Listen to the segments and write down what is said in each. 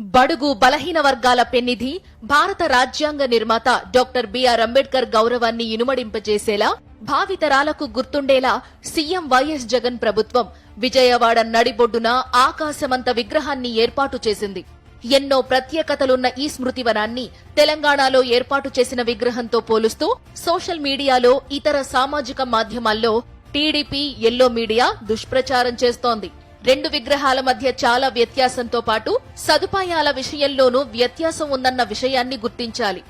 బడుగు బలహీన వర్గాల పెన్నిధి భారత రాజ్యాంగ నిర్మాత డాక్టర్ బిఆర్ అంబేద్కర్ గౌరవాన్ని ఇనుమడింపజేసేలా భావితరాలకు గుర్తుండేలా సీఎం వైఎస్ జగన్ ప్రభుత్వం విజయవాడ నడిబొడ్డున ఆకాశమంత విగ్రహాన్ని ఏర్పాటు చేసింది. ఎన్నో ప్రత్యేకతలున్న ఈ స్మృతివనాన్ని తెలంగాణలో ఏర్పాటు చేసిన విగ్రహంతో పోలుస్తూ సోషల్ మీడియాలో ఇతర సామాజిక మాధ్యమాల్లో టీడీపీ ఎల్లో మీడియా దుష్ప్రచారం చేస్తోంది. రెండు విగ్రహాల మధ్య చాలా వ్యత్యాసంతో పాటు సదుపాయాల విషయంలోనూ వ్యత్యాసం ఉందన్న విషయాన్ని గుర్తించాలి.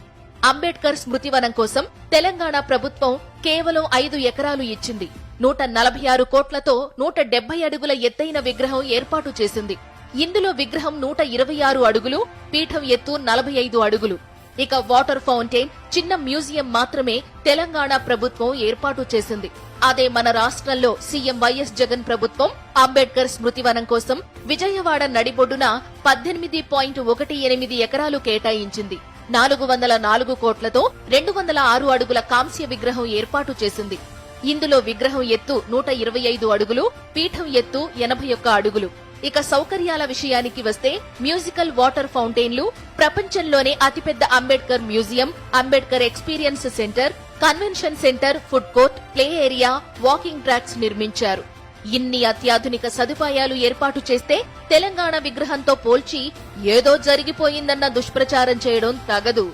అంబేద్కర్ స్మృతివనం కోసం తెలంగాణ ప్రభుత్వం కేవలం ఐదు ఎకరాలు ఇచ్చింది. నూట నలభై ఆరు కోట్లతో నూట డెబ్బై అడుగుల ఎత్తైన విగ్రహం ఏర్పాటు చేసింది. ఇందులో విగ్రహం నూట ఇరవై ఆరు అడుగులు పీఠం ఎత్తు నలభై ఐదు అడుగులు. ఇక వాటర్ ఫౌంటైన్ చిన్న మ్యూజియం మాత్రమే తెలంగాణ ప్రభుత్వం ఏర్పాటు చేసింది. అదే మన రాష్ట్రంలో సీఎం వైఎస్ జగన్ ప్రభుత్వం అంబేద్కర్ స్మృతివనం కోసం విజయవాడ నడిబొడ్డున పద్దెనిమిది పాయింట్ ఒకటి ఎనిమిది ఎకరాలు కేటాయించింది. నాలుగు వందల నాలుగు కోట్లతో రెండు వందల ఆరు అడుగుల కాంస్య విగ్రహం ఏర్పాటు చేసింది. ఇందులో విగ్రహం ఎత్తు నూట ఇరవై ఐదు అడుగులు పీఠం ఎత్తు ఎనభై ఒక్క అడుగులు. ఇక సౌకర్యాల విషయానికి వస్తే మ్యూజికల్ వాటర్ ఫౌంటైన్లు ప్రపంచంలోనే అతిపెద్ద Ambedkar museum Ambedkar experience centre convention centre food court play area walking tracks నిర్మించారు. ఇన్ని అత్యాధునిక సదుపాయాలు ఏర్పాటు చేస్తే తెలంగాణ విగ్రహంతో పోల్చి ఏదో జరిగిపోయిందన్న దుష్ప్రచారం చేయడం తగదు.